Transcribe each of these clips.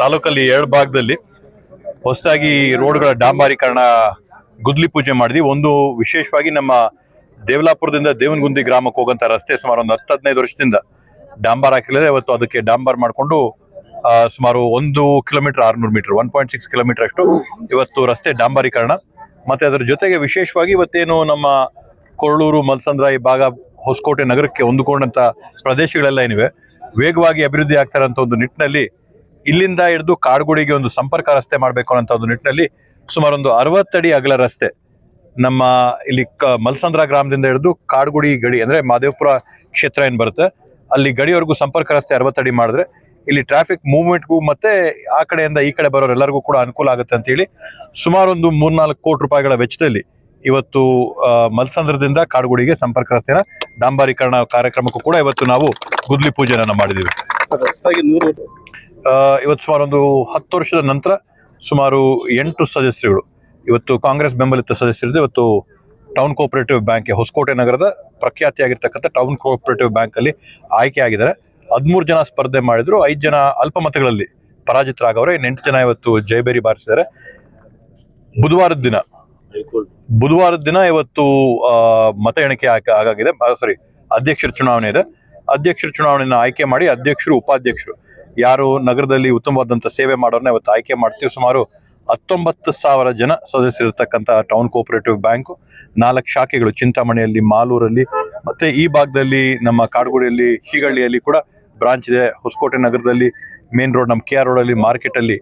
ತಾಲೂಕಲ್ಲಿ ಎರಡು ಭಾಗದಲ್ಲಿ ಹೊಸದಾಗಿ ರೋಡ್ಗಳ ಡಾಂಬಾರೀಕರಣ ಗುದ್ಲಿ ಪೂಜೆ ಮಾಡಿದ್ವಿ. ಒಂದು ವಿಶೇಷವಾಗಿ ನಮ್ಮ ದೇವಲಾಪುರದಿಂದ ದೇವನಗುಂದಿ ಗ್ರಾಮಕ್ಕೆ ಹೋಗಂತ ರಸ್ತೆ ಸುಮಾರು ಒಂದು ಹತ್ತು ಹದಿನೈದು ವರ್ಷದಿಂದ ಡಾಂಬಾರ್ ಹಾಕಿಲ್ಲದೆ ಇವತ್ತು ಅದಕ್ಕೆ ಡಾಂಬಾರ್ ಮಾಡಿಕೊಂಡು ಸುಮಾರು ಒಂದು ಕಿಲೋಮೀಟರ್ ಆರುನೂರು metre, one point six kilometre ಅಷ್ಟು ಇವತ್ತು ರಸ್ತೆ ಡಾಂಬಾರೀಕರಣ. ಮತ್ತೆ ಅದರ ಜೊತೆಗೆ ವಿಶೇಷವಾಗಿ ಇವತ್ತೇನು ನಮ್ಮ ಕೊರಳೂರು, ಮಲ್ಸಂದ್ರ ಈ ಭಾಗ ಹೊಸಕೋಟೆ ನಗರಕ್ಕೆ ಹೊಂದಿಕೊಂಡಂಥ ಪ್ರದೇಶಗಳೆಲ್ಲ ಏನಿವೆ, ವೇಗವಾಗಿ ಅಭಿವೃದ್ಧಿ ಆಗ್ತಾರಂತ ಒಂದು ನಿಟ್ಟಿನಲ್ಲಿ ಇಲ್ಲಿಂದ ಹಿಡಿದು ಕಾಡ್ಗುಡಿಗೆ ಒಂದು ಸಂಪರ್ಕ ರಸ್ತೆ ಮಾಡಬೇಕು ಅನ್ನೋ ಒಂದು ನಿಟ್ಟಿನಲ್ಲಿ ಸುಮಾರು ಒಂದು ಅರವತ್ತಡಿ ಅಗಲ ರಸ್ತೆ ನಮ್ಮ ಇಲ್ಲಿ ಕ ಮಲ್ಸಂದ್ರ ಗ್ರಾಮದಿಂದ ಹಿಡಿದು ಕಾಡ್ಗುಡಿ ಗಡಿ ಅಂದ್ರೆ ಮಾದೇವಪುರ ಕ್ಷೇತ್ರ ಏನು ಬರುತ್ತೆ, ಅಲ್ಲಿ ಗಡಿವರೆಗೂ ಸಂಪರ್ಕ ರಸ್ತೆ ಅರವತ್ತಡಿ ಮಾಡಿದ್ರೆ ಇಲ್ಲಿ ಟ್ರಾಫಿಕ್ ಮೂವ್ಮೆಂಟ್ಗೂ ಮತ್ತೆ ಆ ಕಡೆಯಿಂದ ಈ ಕಡೆ ಬರೋರೆಲ್ಲರಿಗೂ ಕೂಡ ಅನುಕೂಲ ಆಗುತ್ತೆ ಅಂತ ಹೇಳಿ ಸುಮಾರು ಒಂದು ಮೂರ್ನಾಲ್ಕು ಕೋಟಿ ರೂಪಾಯಿಗಳ ವೆಚ್ಚದಲ್ಲಿ ಇವತ್ತು ಮಲ್ಸಂದ್ರದಿಂದ ಕಾಡ್ಗುಡಿಗೆ ಸಂಪರ್ಕ ರಸ್ತೆನ ಡಾಂಬಾರೀಕರಣ ಕಾರ್ಯಕ್ರಮಕ್ಕೂ ಕೂಡ ಇವತ್ತು ನಾವು ಗುದ್ಲಿ ಪೂಜೆನ ಮಾಡಿದ್ದೀವಿ ಇವತ್ತು ಸುಮಾರು ಒಂದು ಹತ್ತು ವರ್ಷದ ನಂತರ ಸುಮಾರು ಎಂಟು ಸದಸ್ಯರುಗಳು. ಇವತ್ತು ಕಾಂಗ್ರೆಸ್ ಬೆಂಬಲಿತ ಸದಸ್ಯರಿದ್ದು ಇವತ್ತು ಟೌನ್ ಕೋಆಪರೇಟಿವ್ ಬ್ಯಾಂಕ್ ಹೊಸಕೋಟೆ ನಗರದ ಪ್ರಖ್ಯಾತಿಯಾಗಿರ್ತಕ್ಕಂಥ ಟೌನ್ ಕೋಆಪರೇಟಿವ್ ಬ್ಯಾಂಕ್ ಅಲ್ಲಿ ಆಯ್ಕೆ ಆಗಿದ್ದಾರೆ. ಹದಿಮೂರು ಜನ ಸ್ಪರ್ಧೆ ಮಾಡಿದ್ರು. ಐದು ಜನ ಅಲ್ಪಮತಗಳಲ್ಲಿ ಪರಾಜಿತರಾಗವ್ರೆ. ಇನ್ನು ಎಂಟು ಜನ ಇವತ್ತು ಜಯಬೇರಿ ಬಾರಿಸಿದ್ದಾರೆ. ಬುಧವಾರದ ದಿನ ಬುಧವಾರದ ದಿನ ಇವತ್ತು ಮತ ಎಣಿಕೆ ಆಗ- ಆಗಾಗಿದೆ. ಸಾರಿ ಅಧ್ಯಕ್ಷರ ಚುನಾವಣೆ ಇದೆ. ಅಧ್ಯಕ್ಷರ ಚುನಾವಣೆಯನ್ನು ಆಯ್ಕೆ ಮಾಡಿ ಅಧ್ಯಕ್ಷರು, ಉಪಾಧ್ಯಕ್ಷರು ಯಾರು ನಗರದಲ್ಲಿ ಉತ್ತಮವಾದಂತ ಸೇವೆ ಮಾಡೋರ್ನ ಇವತ್ತು ಆಯ್ಕೆ ಮಾಡ್ತೀವಿ. ಸುಮಾರು ಹತ್ತೊಂಬತ್ತು ಸಾವಿರ ಜನ ಸದಸ್ಯರಿರ್ತಕ್ಕಂಥ ಟೌನ್ ಕೋಪರೇಟಿವ್ ಬ್ಯಾಂಕು ನಾಲ್ಕು ಶಾಖೆಗಳು ಚಿಂತಾಮಣಿಯಲ್ಲಿ, ಮಾಲೂರಲ್ಲಿ, ಮತ್ತೆ ಈ ಭಾಗದಲ್ಲಿ ನಮ್ಮ ಕಾಡುಗುಡಿಯಲ್ಲಿ ಶಿಗಳ್ಳಿಯಲ್ಲಿ ಕೂಡ ಬ್ರಾಂಚ್ ಇದೆ. ಹೊಸಕೋಟೆ ನಗರದಲ್ಲಿ ಮೇನ್ ರೋಡ್ ನಮ್ಮ ಕೆ ಆರ್ ರೋಡ್ ಅಲ್ಲಿ ಮಾರ್ಕೆಟ್ ಅಲ್ಲಿ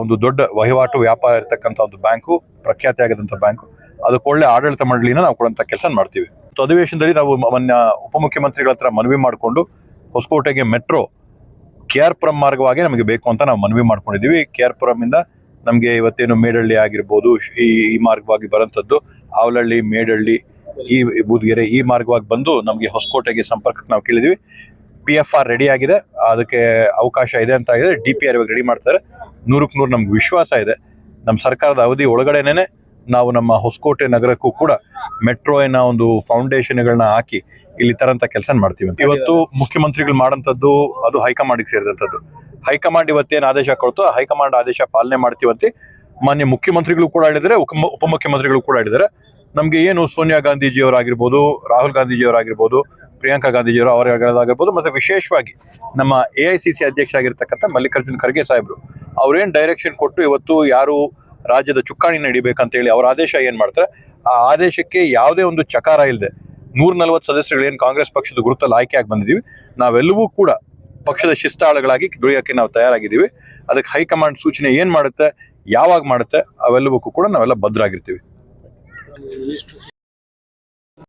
ಒಂದು ದೊಡ್ಡ ವಹಿವಾಟು ವ್ಯಾಪಾರ ಇರತಕ್ಕಂಥ ಒಂದು ಬ್ಯಾಂಕು ಪ್ರಖ್ಯಾತಿ ಆಗದಂತ ಬ್ಯಾಂಕು ಅದಕ್ಕೆ ಒಳ್ಳೆ ಆಡಳಿತ ಮಂಡಳಿನ ನಾವು ಕೊಡುವಂತ ಕೆಲಸ ಮಾಡ್ತೀವಿ. ಅಧಿವೇಶನದಲ್ಲಿ ನಾವು ಮೊನ್ನೆ ಉಪಮುಖ್ಯಮಂತ್ರಿಗಳ ಹತ್ರ ಮನವಿ ಮಾಡಿಕೊಂಡು ಹೊಸಕೋಟೆಗೆ ಮೆಟ್ರೋ ಕೆ ಆರ್ ಪುರಂ ಮಾರ್ಗವಾಗಿ ನಮಗೆ ಬೇಕು ಅಂತ ನಾವು ಮನವಿ ಮಾಡ್ಕೊಂಡಿದ್ದೀವಿ. ಕೆ ಆರ್ ಪುರಂ ಇಂದ ನಮಗೆ ಇವತ್ತೇನು ಮೇಡಳ್ಳಿ ಆಗಿರ್ಬೋದು, ಈ ಮಾರ್ಗವಾಗಿ ಬರೋಂಥದ್ದು ಆವಲಹಳ್ಳಿ ಮೇಡಳ್ಳಿ, ಈ ಬೂದಿಗೆರೆ ಈ ಮಾರ್ಗವಾಗಿ ಬಂದು ನಮಗೆ ಹೊಸಕೋಟೆಗೆ ಸಂಪರ್ಕಕ್ಕೆ ನಾವು ಕೇಳಿದ್ವಿ ಪಿ ಎಫ್ ಆರ್ ರೆಡಿ ಆಗಿದೆ. ಅದಕ್ಕೆ ಅವಕಾಶ ಇದೆ ಅಂತ ಆಗಿದೆ. ಡಿ ಪಿ ಆರ್ ಇವಾಗ ರೆಡಿ ಮಾಡ್ತಾರೆ ನೂರಕ್ಕೆ ನೂರು ನಮ್ಗೆ ವಿಶ್ವಾಸ ಇದೆ. ನಮ್ಮ ಸರ್ಕಾರದ ಅವಧಿ ಒಳಗಡೆನೆ ನಾವು ನಮ್ಮ ಹೊಸಕೋಟೆ ನಗರಕ್ಕೂ ಕೂಡ ಮೆಟ್ರೋನ ಒಂದು ಫೌಂಡೇಶನ್ಗಳನ್ನ ಹಾಕಿ ಇಲ್ಲಿ ತರಂತ ಕೆಲಸ ಮಾಡ್ತೀವಿ ಅಂತ. ಇವತ್ತು ಮುಖ್ಯಮಂತ್ರಿಗಳು ಮಾಡಂತದ್ದು ಅದು ಹೈಕಮಾಂಡ್ಗೆ ಸೇರಿದಂಥದ್ದು ಹೈಕಮಾಂಡ್ ಇವತ್ತೇನು ಆದೇಶ ಕೊಡ್ತೋ ಹೈಕಮಾಂಡ್ ಆದೇಶ ಪಾಲನೆ ಮಾಡ್ತೀವಂತೆ ಮಾನ್ಯ ಮುಖ್ಯಮಂತ್ರಿಗಳು ಕೂಡ ಹೇಳಿದರೆ ಉಪ ಉಪಮುಖ್ಯಮಂತ್ರಿಗಳು ಕೂಡ ಹೇಳಿದರೆ ನಮಗೆ ಏನು ಸೋನಿಯಾ ಗಾಂಧೀಜಿಯವರಾಗಿರ್ಬೋದು, ರಾಹುಲ್ ಗಾಂಧೀಜಿಯವರಾಗಿರ್ಬೋದು, ಪ್ರಿಯಾಂಕಾ ಗಾಂಧೀಜಿಯವರು ಅವರಾಗಿರ್ಬೋದು ಮತ್ತೆ ವಿಶೇಷವಾಗಿ ನಮ್ಮ ಎ ಐ ಸಿ ಸಿ ಅಧ್ಯಕ್ಷರಾಗಿರ್ತಕ್ಕಂಥ ಮಲ್ಲಿಕಾರ್ಜುನ್ ಖರ್ಗೆ ಸಾಹೇಬ್ರು, ಅವ್ರೇನ್ ಡೈರೆಕ್ಷನ್ ಕೊಟ್ಟು ಇವತ್ತು ಯಾರು ರಾಜ್ಯದ ಚುಕ್ಕಾಣಿ ಹಿಡಿಬೇಕಂತ ಹೇಳಿ ಅವರ ಆದೇಶ ಏನ್ ಮಾಡ್ತಾರೆ? ಆ ಆದೇಶಕ್ಕೆ ಯಾವುದೇ ಒಂದು ಚಕಾರ ಇಲ್ಲದೆ ನೂರ ನಲವತ್ತು ಸದಸ್ಯರು ಏನು ಕಾಂಗ್ರೆಸ್ ಪಕ್ಷದ ಗುರುತಲ್ಲಿ ಆಯ್ಕೆಯಾಗಿ ಬಂದಿದ್ದೀವಿ. ನಾವೆಲ್ಲವೂ ಕೂಡ ಪಕ್ಷದ ಶಿಸ್ತಾಳುಗಳಾಗಿ ದುಡಿಯೋಕ್ಕೆ ನಾವು ತಯಾರಾಗಿದ್ದೀವಿ. ಅದಕ್ಕೆ ಹೈಕಮಾಂಡ್ ಸೂಚನೆ ಏನು ಮಾಡುತ್ತೆ, ಯಾವಾಗ ಮಾಡುತ್ತೆ, ಅವೆಲ್ಲವಕ್ಕೂ ಕೂಡ ನಾವೆಲ್ಲ ಭದ್ರಾಗಿರ್ತೀವಿ.